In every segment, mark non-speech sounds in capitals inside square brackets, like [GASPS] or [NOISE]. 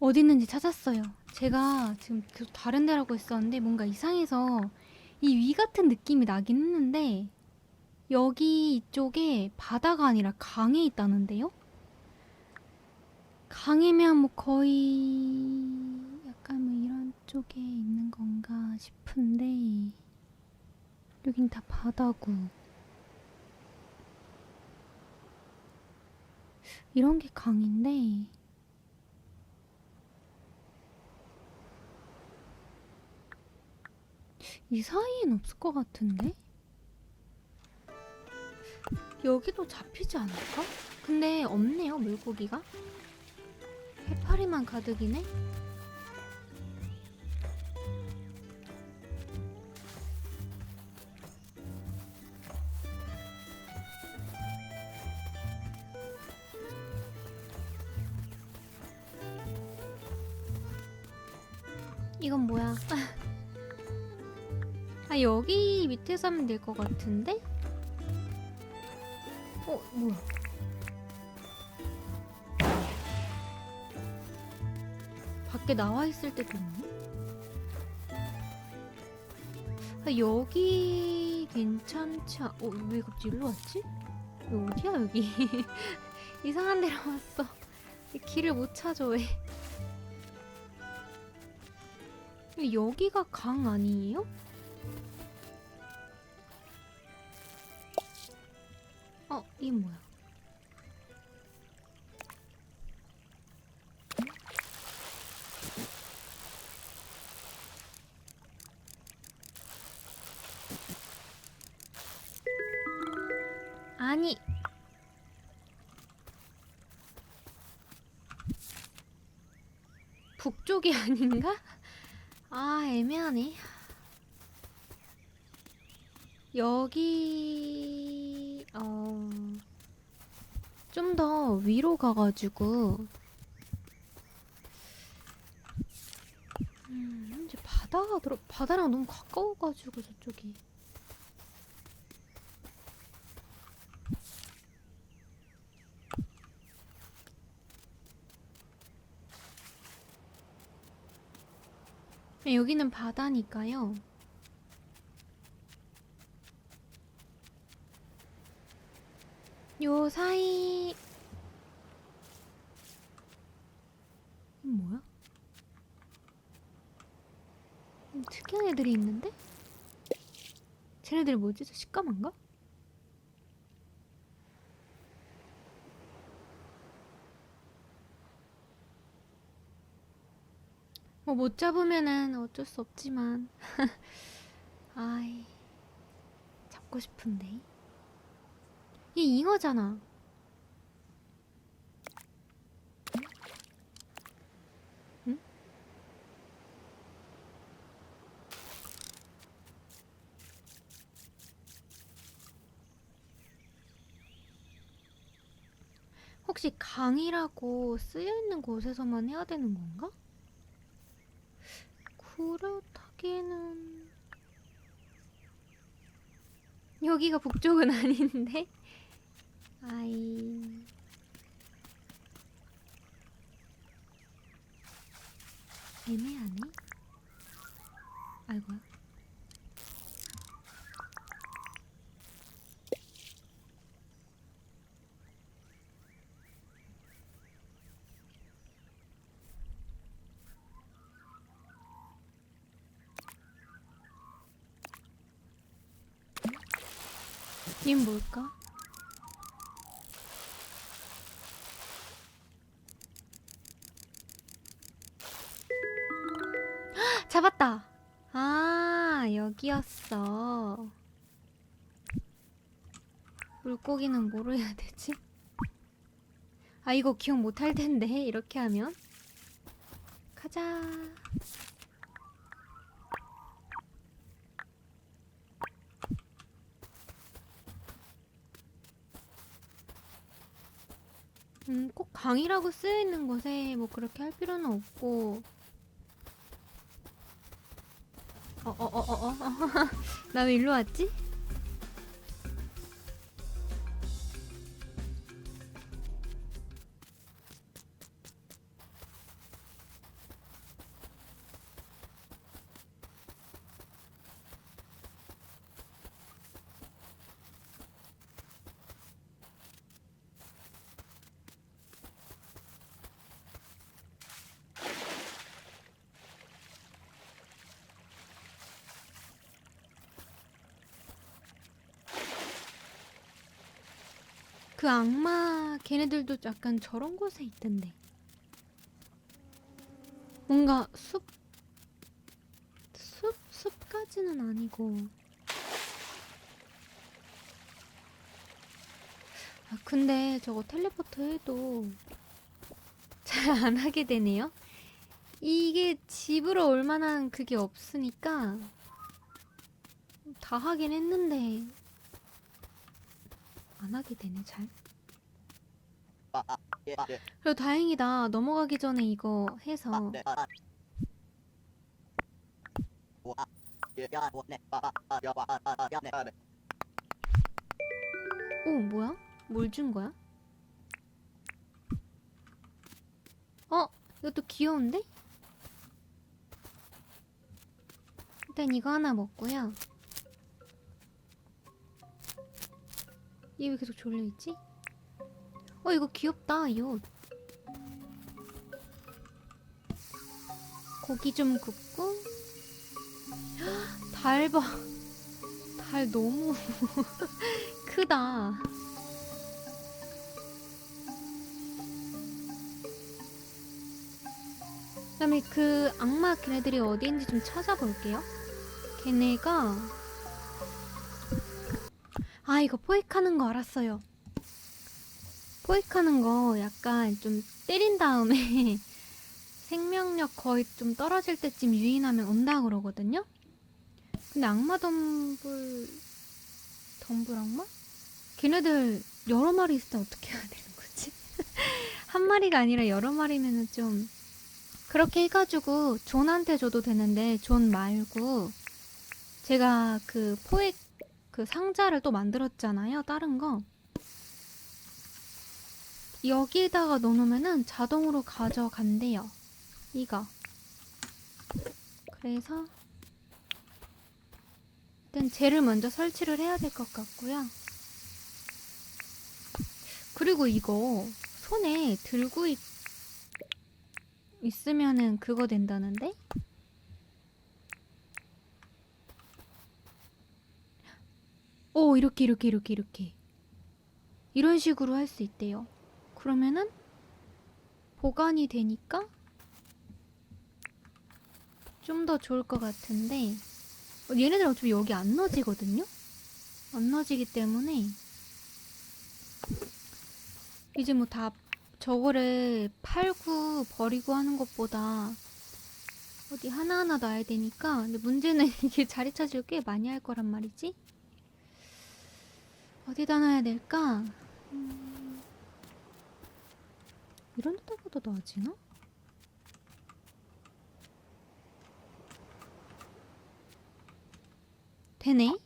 어디 있는지 찾았어요. 제가 지금 계속 다른 데라고 했었는데 뭔가 이상해서 이 위 같은 느낌이 나긴 했는데 여기 이쪽에 바다가 아니라 강에 있다는데요? 강이면 뭐 거의 약간 뭐 이런 쪽에 있는 건가 싶은데 여긴 다 바다고 이런 게 강인데 이 사이엔 없을 것 같은데? 여기도 잡히지 않을까? 근데 없네요, 물고기가. 해파리만 가득이네? 여기 밑에서 하면 될 것 같은데? 어 뭐야? 밖에 나와 있을 때도 있네? 아 여기 괜찮지 않... 어, 왜 갑자기 일로 왔지? 어디야 여기? [LAUGHS] 이상한 데로 왔어. 길을 못 찾아 왜? 여기가 강 아니에요? 이게 뭐야? 아니. 북쪽이 [LAUGHS] 아닌가? 아, 애매하네. 여기 어... 좀 더 위로 가가지고 음, 이제 바다가 들어 바다랑 너무 가까워가지고 저쪽이 여기는 바다니까요. 요 사이 뭐야? 음, 특이한 애들이 있는데? 쟤네들 뭐지? 저 식감한가? 뭐 못 잡으면은 어쩔 수 없지만 [LAUGHS] 아이 잡고 싶은데 얘 잉어잖아. 응? 혹시 강이라고 쓰여 있는 곳에서만 해야 되는 건가? 그렇다기에는 여기가 북쪽은 [LAUGHS] 아닌데. 아이. 애매하네. 아이고야. 님 뭘까? 아, 여기였어. 물고기는 뭐로 해야 되지? 아, 이거 기억 못할 텐데, 이렇게 하면. 가자. 음, 꼭 강이라고 쓰여 있는 곳에 뭐 그렇게 할 필요는 없고. 어, 어, 어, 어, 어. 나 왜 일로 왔지? 그 악마 걔네들도 약간 저런 곳에 있던데. 뭔가 숲, 숲, 숲까지는 아니고. 아, 근데 저거 텔레포트 해도 잘 안 하게 되네요. 이게 집으로 올 만한 그게 없으니까 다 하긴 했는데 안 하게 되네 잘. 그래도 다행이다. 넘어가기 전에 이거 해서 오 뭐야? 뭘 준 거야? 어? 이것도 귀여운데? 일단 이거 하나 먹고요. 얘 왜 계속 졸려있지? 어 이거 귀엽다 이 옷. 고기 좀 굽고 [GASPS] 달 봐. 달 너무 [LAUGHS] 크다. 그다음에 그 악마 걔네들이 어디인지 좀 찾아볼게요. 걔네가 아 이거 포획하는 거 알았어요. 포획하는 거 약간 좀 때린 다음에 [LAUGHS] 생명력 거의 좀 떨어질 때쯤 유인하면 온다 그러거든요. 근데 악마 덤불 덤불 악마? 걔네들 여러 마리 있을 때 어떻게 해야 되는 거지? [LAUGHS] 한 마리가 아니라 여러 마리면은 좀 그렇게 해가지고 존한테 줘도 되는데 존 말고 제가 그 포획 그 상자를 또 만들었잖아요. 다른 거 여기에다가 넣어놓으면은 자동으로 가져간대요. 이거 그래서 일단 쟤를 먼저 설치를 해야 될 것 같고요. 그리고 이거 손에 들고 있, 있으면은 그거 된다는데? 오, 이렇게, 이렇게, 이렇게, 이렇게. 이런 식으로 할 수 있대요. 그러면은 보관이 되니까 좀 더 좋을 것 같은데 어, 얘네들 어차피 여기 안 넣어지거든요? 안 넣어지기 때문에 이제 뭐 다 저거를 팔고 버리고 하는 것보다 어디 하나하나 놔야 되니까 근데 문제는 [LAUGHS] 이게 자리 차지를 꽤 많이 할 거란 말이지 어디다 놔야 될까? 음, 이런 데다가도 놔지나? 되네?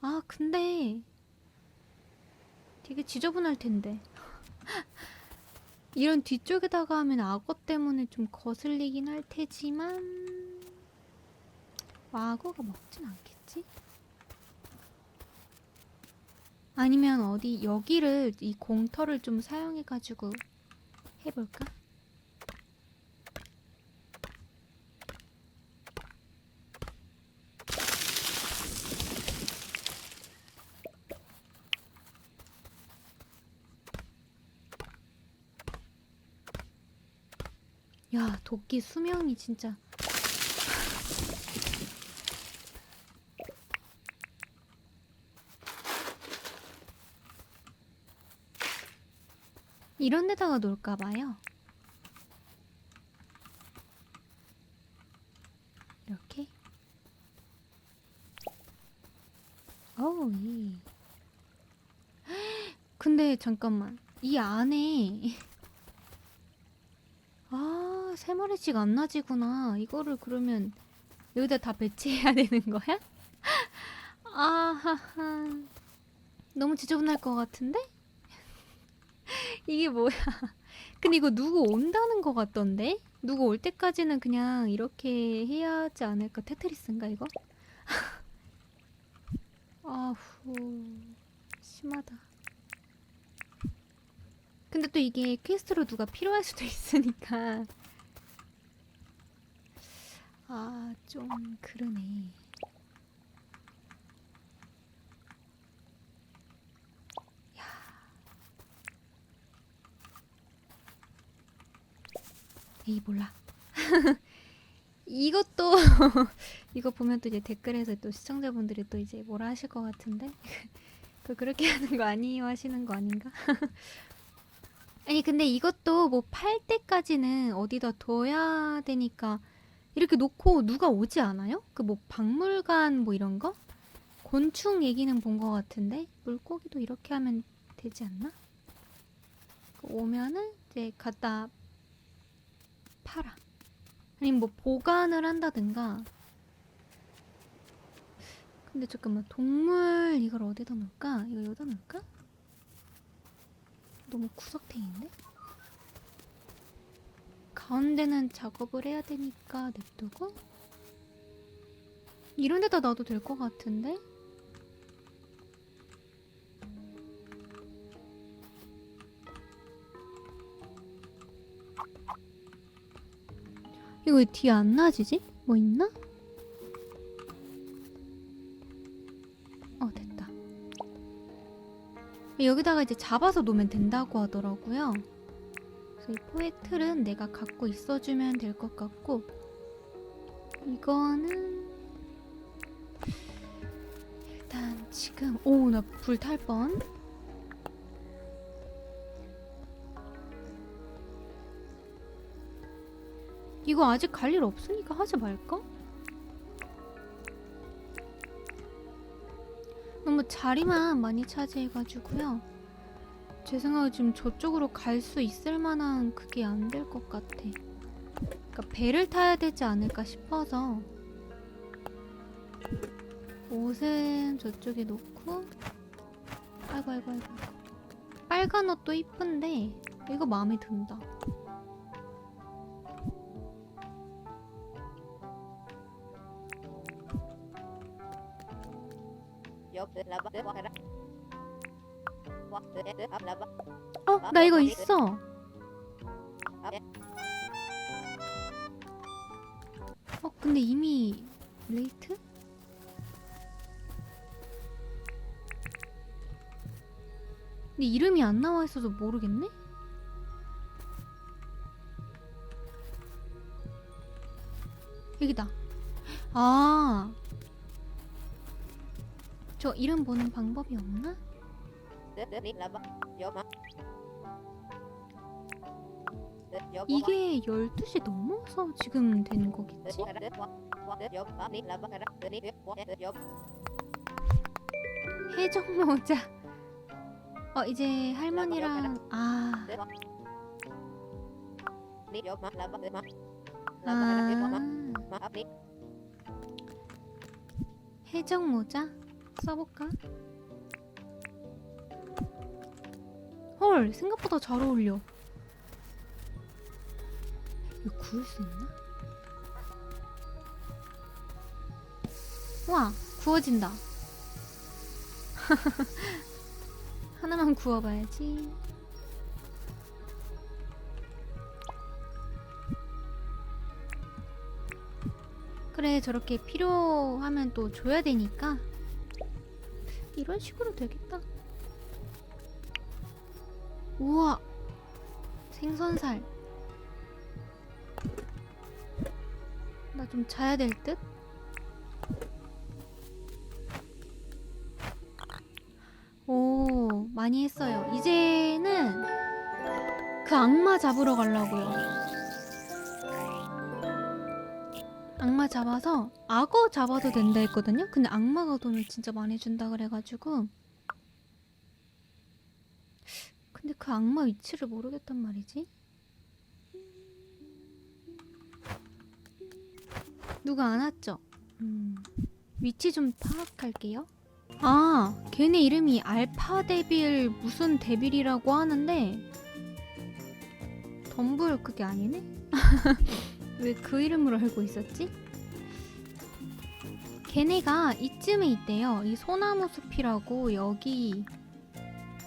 아 근데 되게 지저분할 텐데 [LAUGHS] 이런 뒤쪽에다가 하면 악어 때문에 좀 거슬리긴 할 테지만 악어가 먹진 않겠지? 아니면 어디 여기를 이 공터를 좀 사용해가지고 해볼까? 야 도끼 수명이 진짜 이런 데다가 놓을까 봐요. 이렇게. 어우, 이. [GASPS] 근데 잠깐만. 이 안에 [LAUGHS] 아, 세 마리씩 안 나지구나. 이거를 그러면 여기다 다 배치해야 [LAUGHS] 되는 거야? [LAUGHS] 아하하. 너무 지저분할 것 같은데? 이게 뭐야? [LAUGHS] 근데 이거 누구 온다는 것 같던데? 누구 올 때까지는 그냥 이렇게 해야 하지 않을까? 테트리스인가 이거? [LAUGHS] 아후 심하다. 근데 또 이게 퀘스트로 누가 필요할 수도 [LAUGHS] 있으니까 아 좀 그러네. 에이 몰라. [LAUGHS] 이것도 [LAUGHS] 이거 보면 또 이제 댓글에서 또 시청자분들이 또 이제 뭐라 하실 것 같은데 [LAUGHS] 그 그렇게 하는 거 아니에요 하시는 거 아닌가? 아니 근데 이것도 뭐 팔 때까지는 어디다 둬야 되니까 이렇게 놓고 누가 오지 않아요? 그 뭐 박물관 뭐 이런 거? 곤충 얘기는 본 것 같은데 물고기도 이렇게 하면 되지 않나? 그 오면은 이제 갖다 팔아. 아니면 뭐 보관을 한다든가. 근데 잠깐만 동물 이걸 어디다 놓을까? 이거 여기다 놓을까? 너무 구석탱인데? 가운데는 작업을 해야 되니까 냅두고 이런 데다 놔도 될 것 같은데? 이거 왜 뒤에 안 나지지? 뭐 있나? 어 됐다 여기다가 이제 잡아서 놓으면 된다고 하더라고요 그래서 이 포획틀은 내가 갖고 있어주면 될 것 같고 이거는 일단 지금 오나 불 탈 뻔. 이거 아직 갈 일 없으니까 하지 말까? 너무 자리만 많이 차지해가지고요. 제 생각에 지금 저쪽으로 갈 수 있을 만한 그게 안 될 것 같아. 그러니까 배를 타야 되지 않을까 싶어서 옷은 저쪽에 놓고 아이고 아이고 아이고 빨간 옷도 이쁜데 이거 마음에 든다 어 나 이거 있어 어 근데 이미 레이트? 근데 이름이 안 나와 있어서 모르겠네? 여기다. 아. 이름 보는 방법이 없나? 이게 12시 넘어서 지금 된 거겠지? 해적 모자. 어, 이제 할머니랑 아. 아. 해적 모자 써볼까? 헐, 생각보다 잘 어울려. 이거 구울 수 있나? 와, 구워진다. [LAUGHS] 하나만 구워봐야지. 그래, 저렇게 필요하면 또 줘야 되니까. 이런 식으로 되겠다. 우와! 생선살. 나 좀 자야 될 듯? 오, 많이 했어요. 이제는 그 악마 잡으러 가려고요. 악마 잡아서 악어 잡아도 된다 했거든요. 근데 악마가 돈을 진짜 많이 준다 그래가지고 근데 그 악마 위치를 모르겠단 말이지. 누가 안 왔죠? 음, 위치 좀 파악할게요. 아, 걔네 이름이 알파 데빌 무슨 데빌이라고 하는데 덤블 그게 아니네? [LAUGHS] 왜 그 이름으로 알고 있었지? 걔네가 이쯤에 있대요. 이 소나무 숲이라고 여기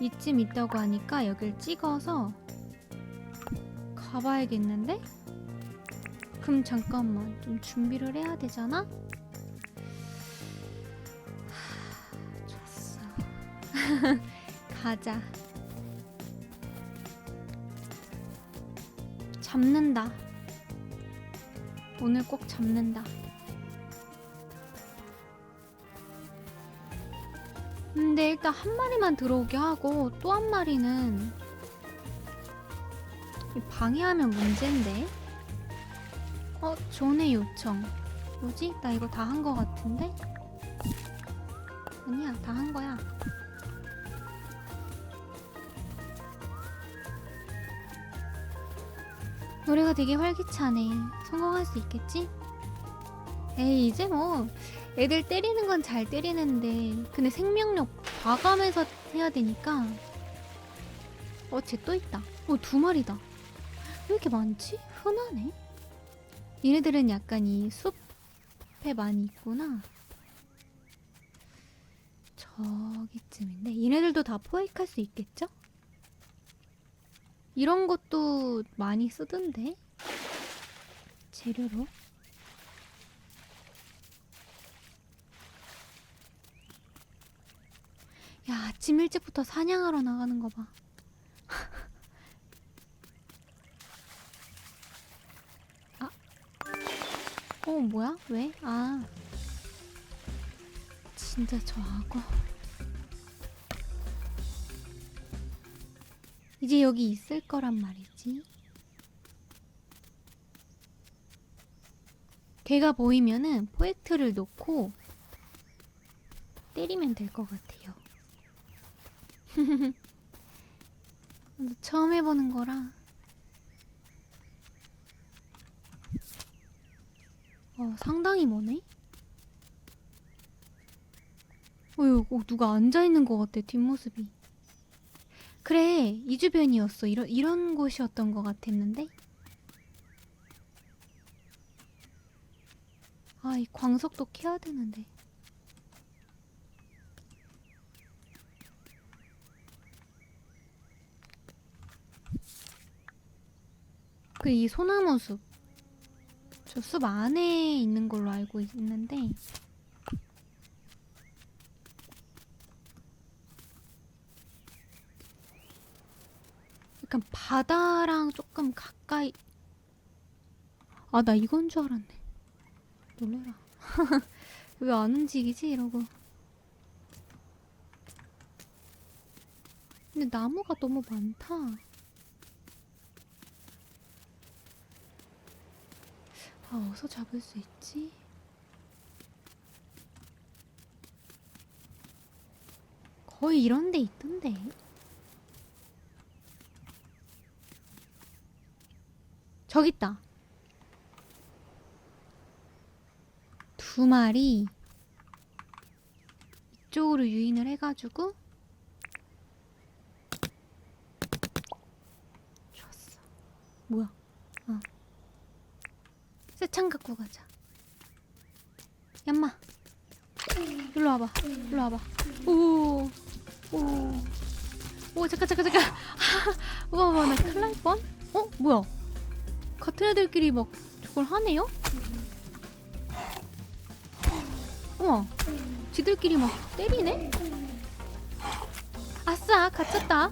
이쯤 있다고 하니까 여길 찍어서 가봐야겠는데? 그럼 잠깐만 좀 준비를 해야 되잖아? 좋았어. [LAUGHS] 가자. 잡는다. 오늘 꼭 잡는다. 근데 일단 한 마리만 들어오게 하고 또 한 마리는 이 방해하면 문제인데. 어, 존의 요청. 뭐지? 나 이거 다 한 거 같은데? 아니야, 다 한 거야. 노래가 되게 활기차네. 성공할 수 있겠지? 에이, 이제 뭐, 애들 때리는 건 잘 때리는데, 근데 생명력 봐가면서 해야 되니까. 어, 쟤 또 있다. 어, 두 마리다. 왜 이렇게 많지? 흔하네? 얘네들은 약간 이 숲에 많이 있구나. 저기쯤인데, 얘네들도 다 포획할 수 있겠죠? 이런 것도 많이 쓰던데? 재료로? 야, 아침 일찍부터 사냥하러 나가는 거 봐. [LAUGHS] 아. 어, 뭐야? 왜? 아. 진짜 저 악어. 이제 여기 있을 거란 말이지. 걔가 보이면은 포획트를 놓고 때리면 될 것 같아요. [LAUGHS] 처음 해보는 거라. 어, 상당히 머네? 어휴, 어, 누가 앉아있는 것 같아, 뒷모습이. 그래, 이 주변이었어. 이런, 이런 곳이었던 것 같았는데? 아, 이 광석도 캐야 되는데. 그 이 소나무 숲. 저 숲 안에 있는 걸로 알고 있는데. 약간 바다랑 조금 가까이. 아, 나 이건 줄 알았네. 놀래라. [LAUGHS] 왜 안 움직이지? 이러고. 근데 나무가 너무 많다. 아, 어디서 잡을 수 있지? 거의 이런 데 있던데. 저기 있다. 두 마리 이쪽으로 유인을 해가지고 좋았어. 뭐야? 어. 새창 갖고 가자. 얌마. 일로 와봐. 일로 와봐. 오. 오. 오 잠깐 잠깐 잠깐. [LAUGHS] 우와 우와 나 큰일 날 뻔. 어 뭐야? 같은 애들끼리 막 저걸 하네요? 우와, 지들끼리 막 때리네? 아싸, 갇혔다.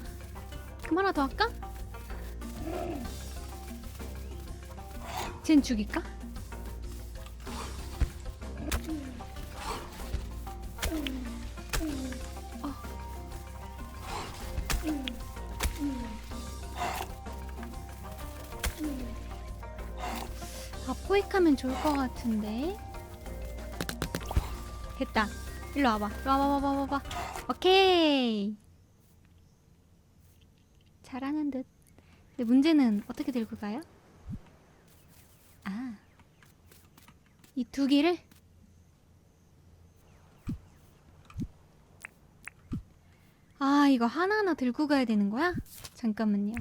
그만 하나 더 할까? 쟨 죽일까? 아, 포획하면 좋을 것 같은데. 됐다. 일로 와봐. 일로 와봐, 와봐, 와봐. 오케이. 잘하는 듯. 근데 문제는 어떻게 들고 가요? 아. 이 두 개를? 아, 이거 하나하나 들고 가야 되는 거야? 잠깐만요.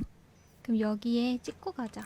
그럼 여기에 찍고 가자.